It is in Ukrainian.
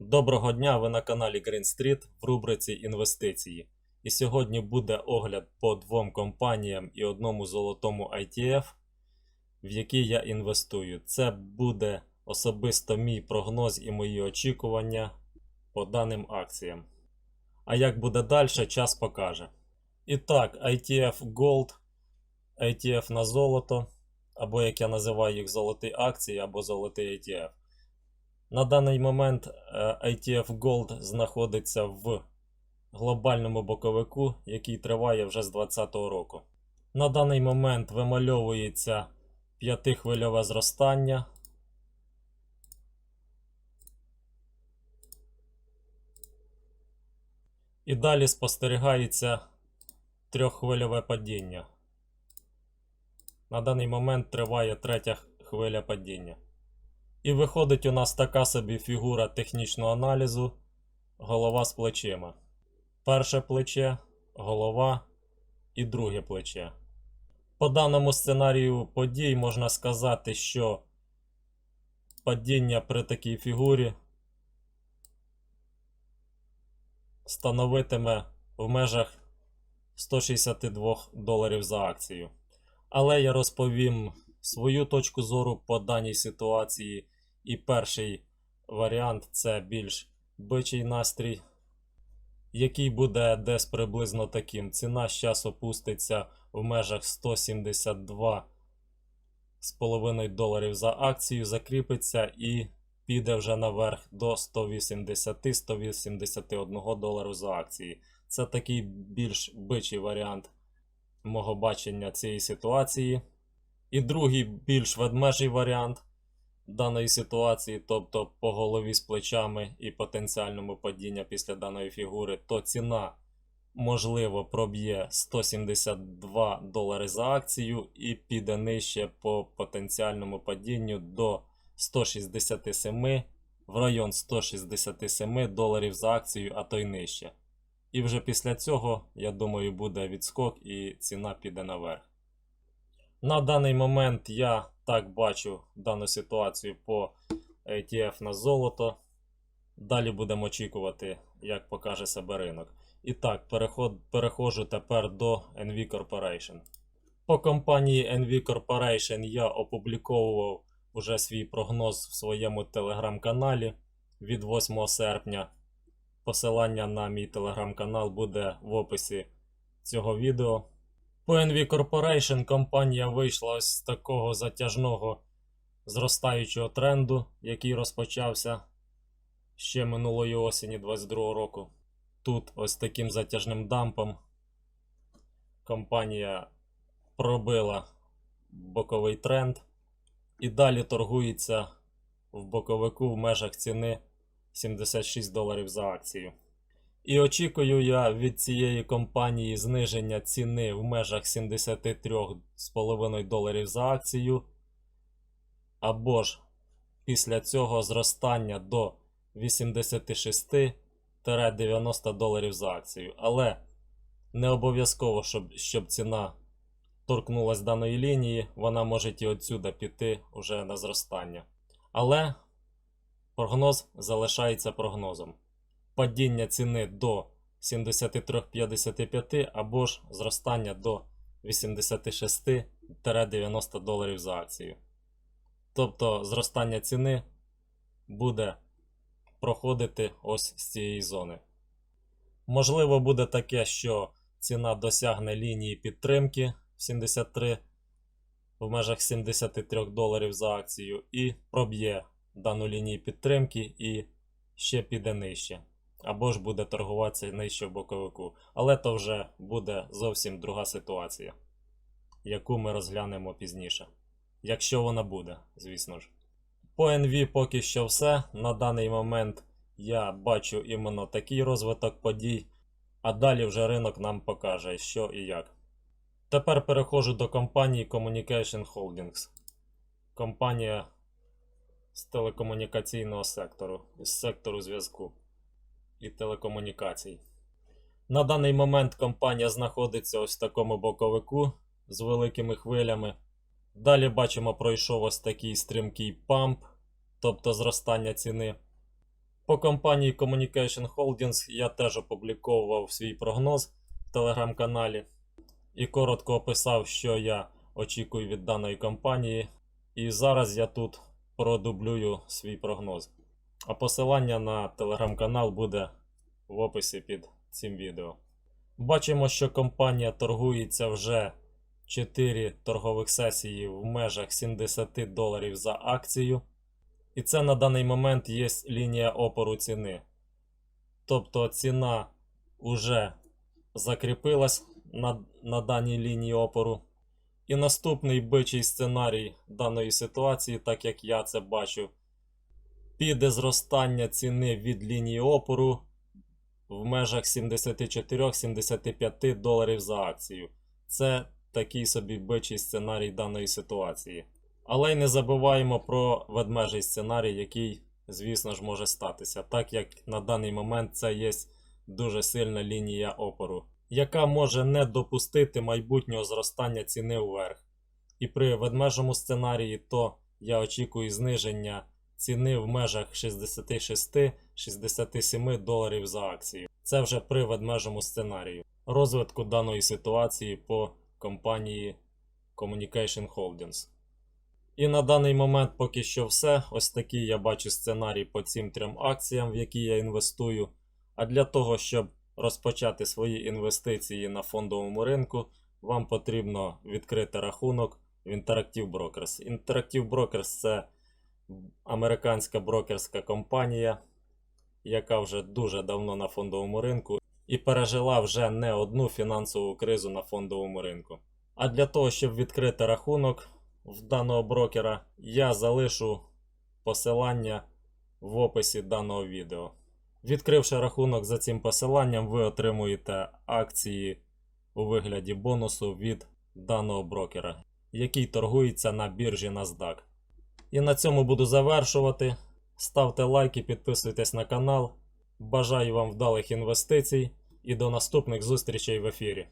Доброго дня, ви на каналі Green Street в рубриці Інвестиції. І сьогодні буде огляд по двом компаніям і одному золотому ITF, в які я інвестую. Це буде особисто мій прогноз і мої очікування по даним акціям. А як буде далі, час покаже. І так, ITF Gold, ITF на золото, або як я називаю їх золоті акції, або золотий ETF. На даний момент е, ITF Gold знаходиться в глобальному боковику, який триває вже з 2020 року. На даний момент вимальовується п'ятихвильове зростання. І далі спостерігається трьоххвильове падіння. На даний момент триває третя хвиля падіння. І виходить у нас така собі фігура технічного аналізу, голова з плечима. Перше плече, голова і друге плече. По даному сценарію подій можна сказати, що падіння при такій фігурі становитиме в межах 162 доларів за акцію. Але я розповім свою точку зору по даній ситуації. І перший варіант це більш бичий настрій, який буде десь приблизно таким. Ціна зараз опуститься в межах 172,5 доларів за акцію, закріпиться і піде вже наверх до 180-181 долару за акції. Це такий більш бичий варіант мого бачення цієї ситуації. І другий більш ведмежий варіант даної ситуації, тобто по голові з плечами і потенціальному падіння після даної фігури, то ціна можливо проб'є 172 долари за акцію і піде нижче по потенціальному падінню до 167 в район 167 доларів за акцію, а то й нижче. І вже після цього, я думаю, буде відскок і ціна піде наверх. На даний момент я так бачу дану ситуацію по ETF на золото. Далі будемо очікувати, як покаже себе ринок. І так, переход, переходжу тепер до NV Corporation. По компанії NV Corporation я опубліковував уже свій прогноз в своєму телеграм-каналі від 8 серпня. Посилання на мій телеграм-канал буде в описі цього відео. По NV Corporation компанія вийшла з такого затяжного зростаючого тренду, який розпочався ще минулої осені 2022 року. Тут ось таким затяжним дампом компанія пробила боковий тренд і далі торгується в боковику в межах ціни 76 доларів за акцію. І очікую я від цієї компанії зниження ціни в межах 73,5 доларів за акцію. Або ж після цього зростання до 86-90 доларів за акцію. Але не обов'язково, щоб, щоб ціна торкнулась даної лінії, вона може і отсюди піти вже на зростання. Але прогноз залишається прогнозом падіння ціни до 73,55 або ж зростання до 86-90 доларів за акцію. Тобто зростання ціни буде проходити ось з цієї зони. Можливо, буде таке, що ціна досягне лінії підтримки 73 в межах 73 доларів за акцію і проб'є дану лінію підтримки і ще піде нижче або ж буде торгуватися нижче в боковику. Але то вже буде зовсім друга ситуація, яку ми розглянемо пізніше. Якщо вона буде, звісно ж. По NV поки що все. На даний момент я бачу іменно такий розвиток подій, а далі вже ринок нам покаже, що і як. Тепер переходжу до компанії Communication Holdings. Компанія з телекомунікаційного сектору, з сектору зв'язку і телекомунікацій. На даний момент компанія знаходиться ось в такому боковику з великими хвилями. Далі бачимо, пройшов ось такий стрімкий памп, тобто зростання ціни. По компанії Communication Holdings я теж опубліковував свій прогноз в телеграм-каналі і коротко описав, що я очікую від даної компанії. І зараз я тут продублюю свій прогноз. А посилання на телеграм-канал буде в описі під цим відео. Бачимо, що компанія торгується вже 4 торгових сесії в межах 70 доларів за акцію. І це на даний момент є лінія опору ціни. Тобто ціна вже закріпилась на, на даній лінії опору. І наступний бичий сценарій даної ситуації, так як я це бачу, піде зростання ціни від лінії опору в межах 74-75 доларів за акцію. Це такий собі бичий сценарій даної ситуації. Але й не забуваємо про ведмежий сценарій, який, звісно ж, може статися, так як на даний момент це є дуже сильна лінія опору, яка може не допустити майбутнього зростання ціни вверх. І при ведмежому сценарії, то я очікую зниження ціни в межах 66-67 доларів за акцію. Це вже при ведмежому сценарію. Розвитку даної ситуації по компанії Communication Holdings. І на даний момент поки що все. Ось такий я бачу сценарій по цим трьом акціям, в які я інвестую. А для того, щоб розпочати свої інвестиції на фондовому ринку, вам потрібно відкрити рахунок в Interactive Brokers. Interactive Brokers це американська брокерська компанія, яка вже дуже давно на фондовому ринку і пережила вже не одну фінансову кризу на фондовому ринку. А для того, щоб відкрити рахунок в даного брокера, я залишу посилання в описі даного відео. Відкривши рахунок за цим посиланням, ви отримуєте акції у вигляді бонусу від даного брокера, який торгується на біржі NASDAQ. І на цьому буду завершувати. Ставте лайки, підписуйтесь на канал. Бажаю вам вдалих інвестицій і до наступних зустрічей в ефірі.